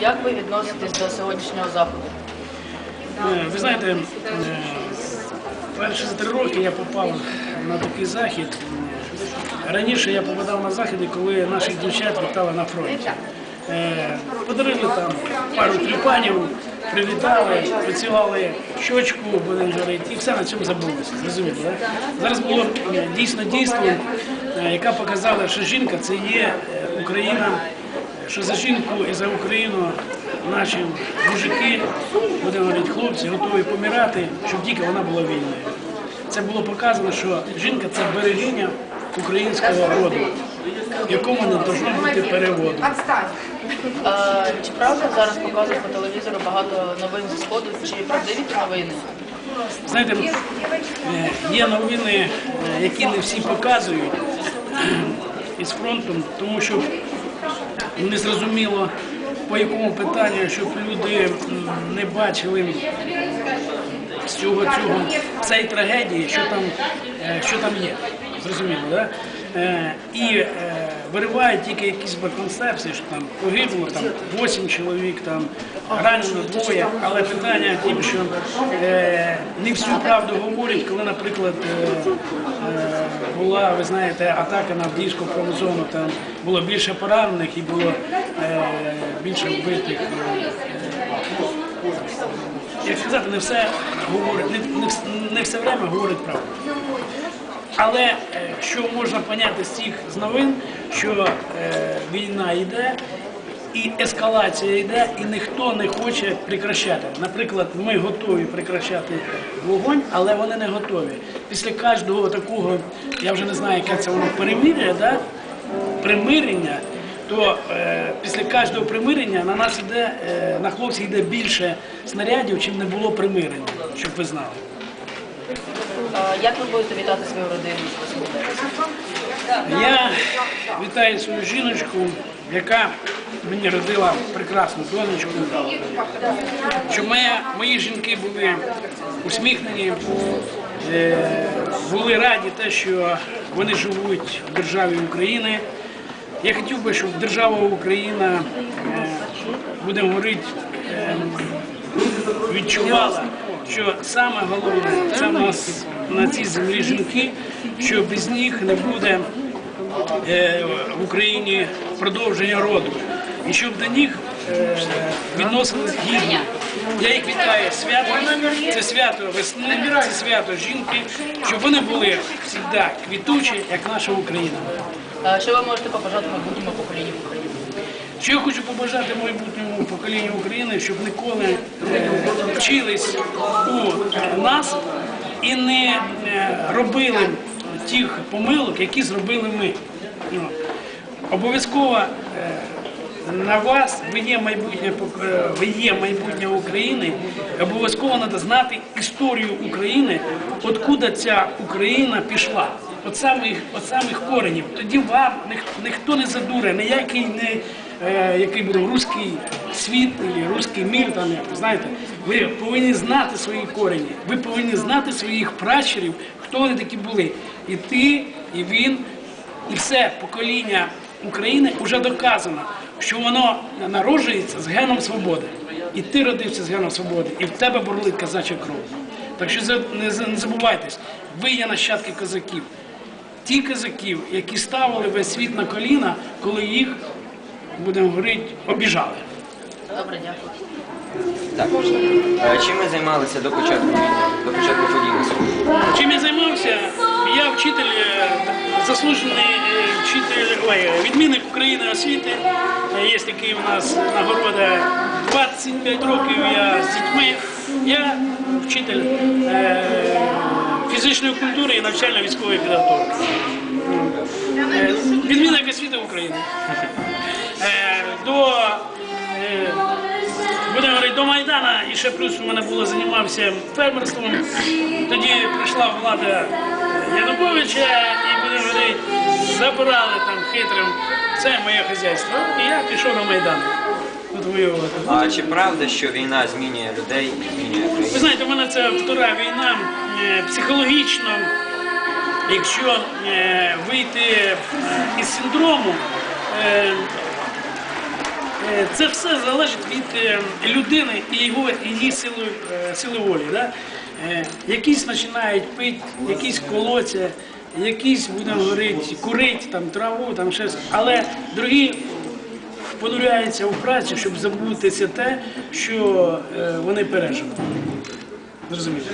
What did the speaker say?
Як ви відноситесь до сьогоднішнього заходу? Е, Ви знаєте, е, перші за три роки я попав на такий захід. Раніше я попадав на заходи, коли наших дівчат вітали на фронті. Е, Подарили там пару тюльпанів, привітали, поцілували щочку, будемо говорити, і все на цьому забулося. Зрозуміло, да? Зараз було дійсно дійство, е, яка показала, що жінка це є Україна, що за жінку і за Україну наші мужики, будемо говорити, хлопці, готові помирати, щоб тільки вона була вільною. Це було показано, що жінка це берегиня українського роду, якому не повинно бути переводу. Е, Чи правда зараз показують по телевізору багато новин зі сходу? Чи правдиві ті новини? Знаєте, е, є новини, е, які не всі показують із фронтом, тому що не зрозуміло по якому питанню, щоб люди не бачили з цього цієї трагедії, що там, е, що там є. Зрозуміло, да? Е, І е, виривають тільки якісь концепції, що там погибло там 8 чоловік, там ранено двоє. Але питання тим, що е, не всю правду говорять, коли, наприклад, була, ви знаєте, атака на Авдіївську промзону, там було більше поранених і було більше вбитих. Як сказати, не все говорить, не, не, не все время говорить правду. Але е, що можна поняти з цих новин, що е, війна йде, і ескалація йде, і ніхто не хоче прекращати. Наприклад, ми готові прекращати вогонь, але вони не готові. Після кожного такого, я вже не знаю, яке це воно перемир'я, да? примирення, то е, після кожного примирення на нас йде, е, на хлопців йде більше снарядів, чим не було примирення, щоб ви знали. Як ви будете вітати свою родину з 8 березня? Я вітаю свою жіночку, яка мені родила прекрасну донечку. Щоб моя, мої жінки були усміхнені, е, були раді те, що вони живуть в державі України. Я хотів би, щоб держава Україна, е, будемо говорити, е, відчувала, що саме головне це в нас на цій землі жінки, що без них не буде е, в Україні продовження роду. І щоб до них е, відносились гідно. Я їх вітаю з святом. Це свято весни, це свято жінки, щоб вони були завжди квітучі, як наша Україна. Що ви можете побажати майбутньому поколінню в Україні? Що я хочу побажати майбутньому поколінню України, щоб ніколи е, вчились у нас і не е, робили тих помилок, які зробили ми. Ну, Обов'язково е, на вас ви є майбутнє е, ви є майбутнє України. Обов'язково треба знати історію України, откуда ця Україна пішла. От самих, от самих коренів. Тоді вам ніхто не задуре, ніякий не який буде руський світ, або руський мір, знаєте. Ви повинні знати свої корені. Ви повинні знати своїх пращурів, хто вони такі були. І ти, і він, і все покоління України вже доказано, що воно народжується з геном свободи. І ти родився з геном свободи, і в тебе бурлить казача кров. Так що не забувайтесь, ви є нащадки козаків. Ті козаків, які ставили весь світ на коліна, коли їх, будемо говорити, обіжали. Добре, дякую. Так. Е, Чим ви займалися до початку війни, до початку подій? Чим я займався? Я вчитель, е, заслужений е, вчитель, ой, відмінник України освіти. Е, Є такий у нас нагорода 25 років я з дітьми. Я вчитель е, фізичної культури і навчально-військової підготовки. Е, Відмінник освіти України. До е, будемо говорити, до Майдана і ще плюс у мене було займався фермерством. Тоді прийшла влада Януковича і будемо говорити, забирали там хитрим. Це моє хазяйство. І я пішов на Майдан. А чи правда, що війна змінює людей і змінює Ви знаєте, у мене це втора війна е, психологічно. Якщо е, вийти із синдрому, це все залежить від е, людини і його її сили, е, сили волі. Да? Е, Якісь починають пити, якісь колоться, якісь, будемо говорити, курить там траву, там щось. Але другі понуряються у працю, щоб забутися те, що вони пережили. Зрозуміло?